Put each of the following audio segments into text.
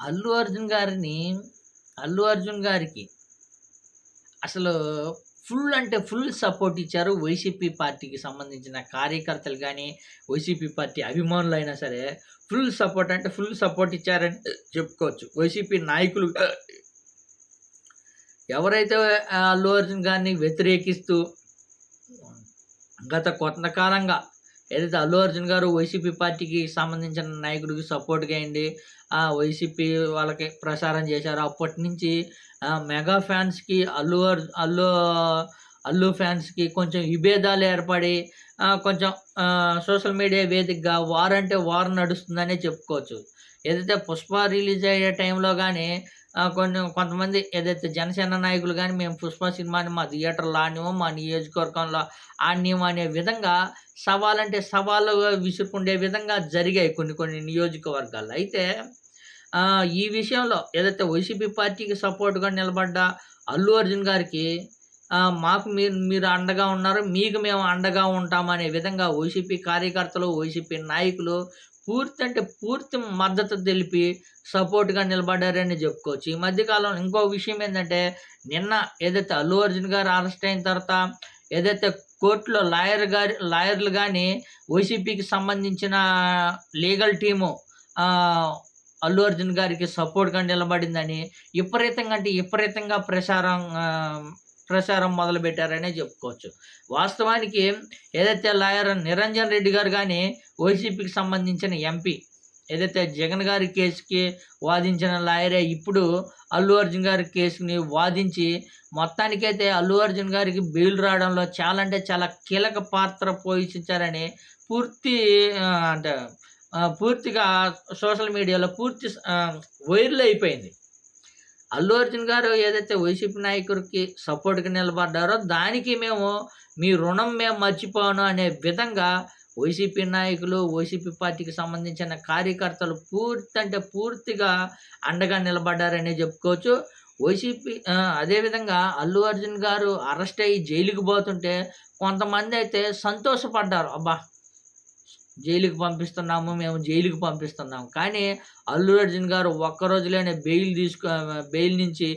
అల్లు అర్జున్ గారిని అల్లు అర్జున్ గారికి అసలు ఫుల్ అంటే ఫుల్ సపోర్ట్ ఇచ్చారు వైసీపీ పార్టీకి సంబంధించిన కార్యకర్తలు కానీ వైసీపీ పార్టీ అభిమానులు అయినా సరే. ఫుల్ సపోర్ట్ అంటే ఫుల్ సపోర్ట్ ఇచ్చారని చెప్పుకోవచ్చు. వైసీపీ నాయకులు ఎవరైతే అల్లు అర్జున్ గారిని వ్యతిరేకిస్తూ గత కొంతకాలంగా ఏదైతే అల్లు అర్జున్ గారు వైసీపీ పార్టీకి సంబంధించిన నాయకుడికి సపోర్ట్గా అయింది ఆ వైసీపీ వాళ్ళకి ప్రసారం చేశారు. అప్పటి నుంచి మెగా ఫ్యాన్స్కి అల్లు అర్జు అల్లు అల్లు ఫ్యాన్స్కి కొంచెం విభేదాలు ఏర్పడి కొంచెం సోషల్ మీడియా వేదికగా వార్ అంటే వార్ నడుస్తుందనే చెప్పుకోవచ్చు. ఏదైతే పుష్ప రిలీజ్ అయ్యే టైంలో కానీ కొన్ని కొంతమంది ఏదైతే జనసేన నాయకులు కానీ మేము పుష్ప సినిమాని మా థియేటర్లో ఆడినామో మా నియోజకవర్గంలో ఆడినామో అనే విధంగా సవాలంటే సవాలు విసురుకుండే విధంగా జరిగాయి కొన్ని కొన్ని నియోజకవర్గాలు అయితే ఈ విషయంలో ఏదైతే వైసీపీ పార్టీకి సపోర్ట్గా నిలబడ్డ అల్లు అర్జున్ గారికి మాకు మీరు మీరు అండగా ఉన్నారు మీకు మేము అండగా ఉంటామనే విధంగా వైసీపీ కార్యకర్తలు వైసీపీ నాయకులు పూర్తి అంటే పూర్తి మద్దతు తెలిపి సపోర్ట్గా నిలబడ్డారని చెప్పుకోవచ్చు. ఈ మధ్యకాలంలో ఇంకో విషయం ఏంటంటే నిన్న ఏదైతే అల్లు అర్జున్ గారు అరెస్ట్ అయిన తర్వాత ఏదైతే కోర్టులో లాయర్ గారి లాయర్లు కానీ వైసీపీకి సంబంధించిన లీగల్ టీము అల్లు అర్జున్ గారికి సపోర్ట్గా నిలబడిందని విపరీతంగా అంటే విపరీతంగా ప్రచారం ప్రచారం మొదలుపెట్టారనే చెప్పుకోవచ్చు. వాస్తవానికి ఏదైతే లాయర్ నిరంజన్ రెడ్డి గారు కానీ వైసీపీకి సంబంధించిన ఎంపీ ఏదైతే జగన్ గారి కేసుకి వాదించిన లాయరే ఇప్పుడు అల్లు అర్జున్ గారి కేసుని వాదించి మొత్తానికైతే అల్లు అర్జున్ గారికి బెయిల్ రావడంలో చాలా అంటే చాలా కీలక పాత్ర పోషించారని పూర్తి అంటే పూర్తిగా సోషల్ మీడియాలో పూర్తి వైరల్ అయిపోయింది. అల్లు అర్జున్ గారు ఏదైతే వైసీపీ నాయకుడికి సపోర్ట్గా నిలబడ్డారో దానికి మేము మీ రుణం మేము మర్చిపోను అనే విధంగా వైసీపీ నాయకులు వైసీపీ పార్టీకి సంబంధించిన కార్యకర్తలు పూర్తి అంటే పూర్తిగా అండగా నిలబడ్డారనే చెప్పుకోవచ్చు. వైసీపీ అదేవిధంగా అల్లు అర్జున్ గారు అరెస్ట్ అయ్యి జైలుకి పోతుంటే కొంతమంది అయితే సంతోషపడ్డారు. అబ్బా జైలుకి పంపిస్తున్నాము మేము జైలుకి పంపిస్తున్నాము కానీ అల్లు అర్జున్ గారు ఒక్క రోజులోనే బెయిల్ తీసుకు బెయిల్ నుంచి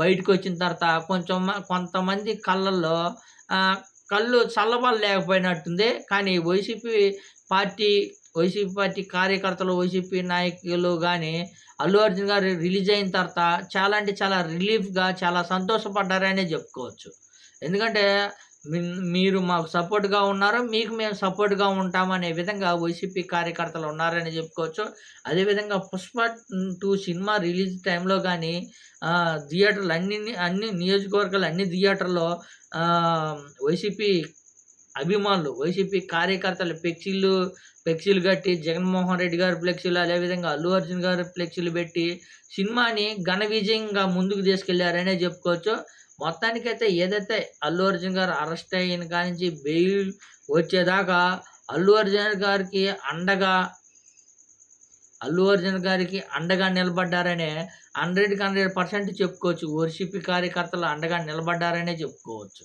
బయటకు వచ్చిన తర్వాత కొంచెం కొంతమంది కళ్ళల్లో కళ్ళు చల్లబడ లేకపోయినట్టుంది. కానీ వైసీపీ పార్టీ వైసీపీ పార్టీ కార్యకర్తలు వైసీపీ నాయకులు కానీ అల్లు అర్జున్ గారు రిలీజ్ అయిన తర్వాత చాలా అంటే చాలా రిలీఫ్గా చాలా సంతోషపడ్డారనే చెప్పుకోవచ్చు. ఎందుకంటే మీరు మాకు సపోర్ట్గా ఉన్నారు? మీకు మేము సపోర్ట్గా ఉంటామనే విధంగా వైసీపీ కార్యకర్తలు ఉన్నారని చెప్పుకోవచ్చు. అదేవిధంగా పుష్ప టూ సినిమా రిలీజ్ టైంలో కానీ థియేటర్లు అన్ని అన్ని నియోజకవర్గాలు అన్ని థియేటర్లో వైసీపీ అభిమానులు వైసీపీ కార్యకర్తలు ఫ్లెక్సీలు ఫ్లెక్సీలు కట్టి జగన్మోహన్ రెడ్డి గారి ఫ్లెక్సీలు అదేవిధంగా అల్లు అర్జున్ గారి ఫ్లెక్సీలు పెట్టి సినిమాని ఘన విజయంగా ముందుకు తీసుకెళ్ళారనే చెప్పుకోవచ్చు. మొత్తానికైతే ఏదైతే అల్లు అర్జున్ గారు అరెస్ట్ అయిన కానించి బెయిల్ వచ్చేదాకా అల్లు అర్జున్ గారికి అండగా అల్లు అర్జున్ గారికి అండగా నిలబడ్డారనే హండ్రెడ్కి హండ్రెడ్ పర్సెంట్ చెప్పుకోవచ్చు. వర్షిపి కార్యకర్తలు అండగా నిలబడ్డారనే చెప్పుకోవచ్చు.